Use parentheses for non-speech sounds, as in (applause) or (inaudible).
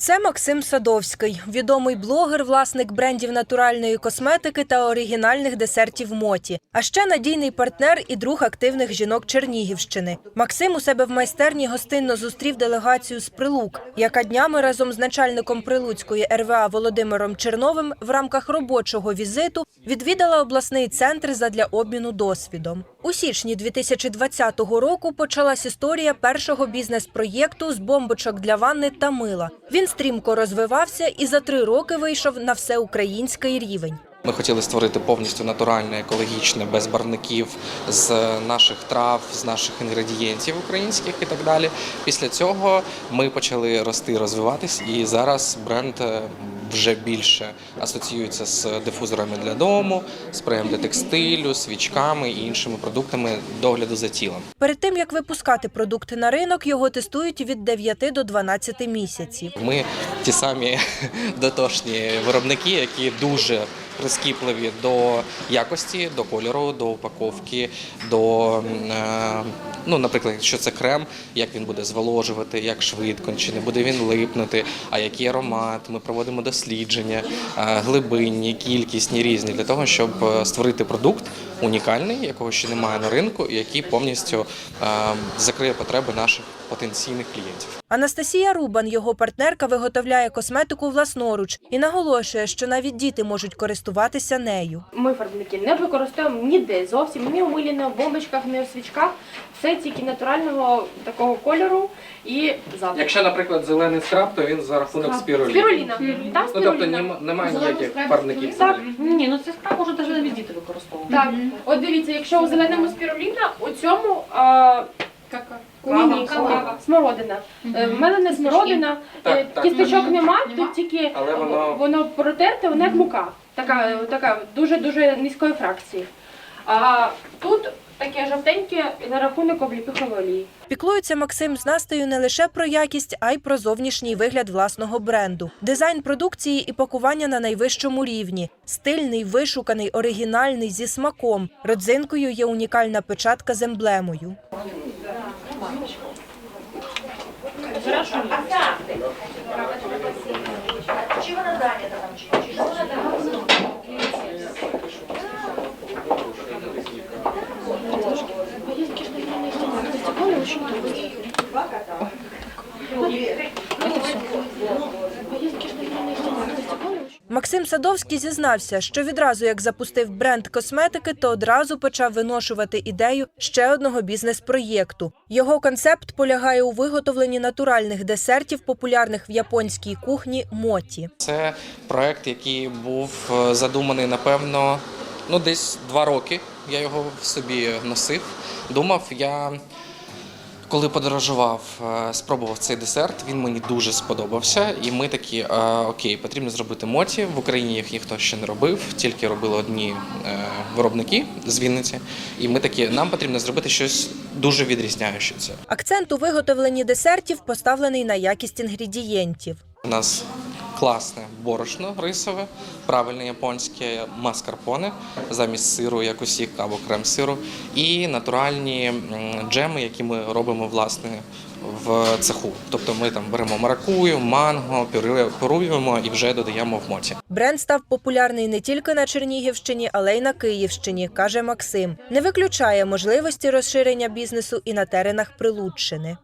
Це Максим Садовський, відомий блогер, власник брендів натуральної косметики та оригінальних десертів моті. А ще надійний партнер і друг активних жінок Чернігівщини. Максим у себе в майстерні гостинно зустрів делегацію з Прилук, яка днями разом з начальником Прилуцької РВА Володимиром Черновим в рамках робочого візиту відвідала обласний центр задля обміну досвідом. У січні 2020 року почалась історія першого бізнес-проєкту з бомбочок для ванни та мила. Він стрімко розвивався і за три роки вийшов на всеукраїнський рівень. Ми хотіли створити повністю натуральне, екологічне, без барвників з наших трав, з наших інгредієнтів українських і так далі. Після цього ми почали рости, розвиватись, і зараз бренд е, вже більше асоціюється з дифузорами для дому, спреєм для текстилю, свічками і іншими продуктами догляду за тілом. Перед тим як випускати продукти на ринок, його тестують від 9 до 12 місяців. Ми ті самі (laughs) дотошні виробники, які дуже прискіпливі до якості, до кольору, до упаковки, до е, ну, наприклад, якщо це крем, як він буде зволожувати, як швидко, чи не буде він липнути, а який аромат. Ми проводимо дослідження е, глибинні, кількісні різні для того, щоб е, створити продукт унікальний, якого ще немає на ринку, який повністю закриє потреби наших потенційних клієнтів. Анастасія Рубан, його партнерка, виготовляє косметику власноруч і наголошує, що навіть діти можуть користуватися нею. Ми фарбники не використовуємо ніде зовсім ні у милі, ні у бомбочках, ні у свічках. Все тільки натурального такого кольору і запаху. Якщо, наприклад, зелений скраб, то він за рахунок спірулі. Спіруліна. Так, Ну, тобто спіруліна. нема- немає ніяких фарбників. Так, Ні, ну це справа може навіть навіть діти використовувати. так. От дивіться, якщо у зеленому спіруліна, у цьому а, ні, Кава. смородина. Е, В мене не смородина, Так, е, так. кісточок нема, тут тільки Але воно- воно протерте, воно як мука. Така, така дуже-дуже низької фракції. А тут таке жовтеньке на рахунок обліпихової олії. Піклується Максим з Настею не лише про якість, а й про зовнішній вигляд власного бренду. Дизайн продукції і пакування на найвищому рівні. Стильний, вишуканий, оригінальний, зі смаком. Родзинкою є унікальна печатка з емблемою. Хорошо. А так? Чи вона зайнята там, чи що там? Поездки, что я Максим Садовський зізнався, що відразу як запустив бренд косметики, то одразу почав виношувати ідею ще одного бізнес-проєкту. Його концепт полягає у виготовленні натуральних десертів, популярних в японській кухні моті. Це проект, який був е, задуманий, напевно, ну десь два роки. Я його в собі носив. Думав, я коли подорожував, е, спробував цей десерт. Він мені дуже сподобався. І ми такі, е, окей, потрібно зробити моті. В Україні їх ніхто ще не робив, тільки робили одні е, виробники з Вінниці. І ми такі, нам потрібно зробити щось дуже відрізняючеся. Акцент у виготовленні десертів поставлений на якість інгредієнтів. У нас класне борошно рисове, правильне японське маскарпоне замість сиру, як усік, або крем-сиру, і натуральні джеми, які ми робимо власне в цеху. Тобто ми там беремо маракую, манго, пюруємо і вже додаємо в моті. Бренд став популярний не тільки на Чернігівщині, але й на Київщині, каже Максим. Не виключає можливості розширення бізнесу і на теренах Прилуччини.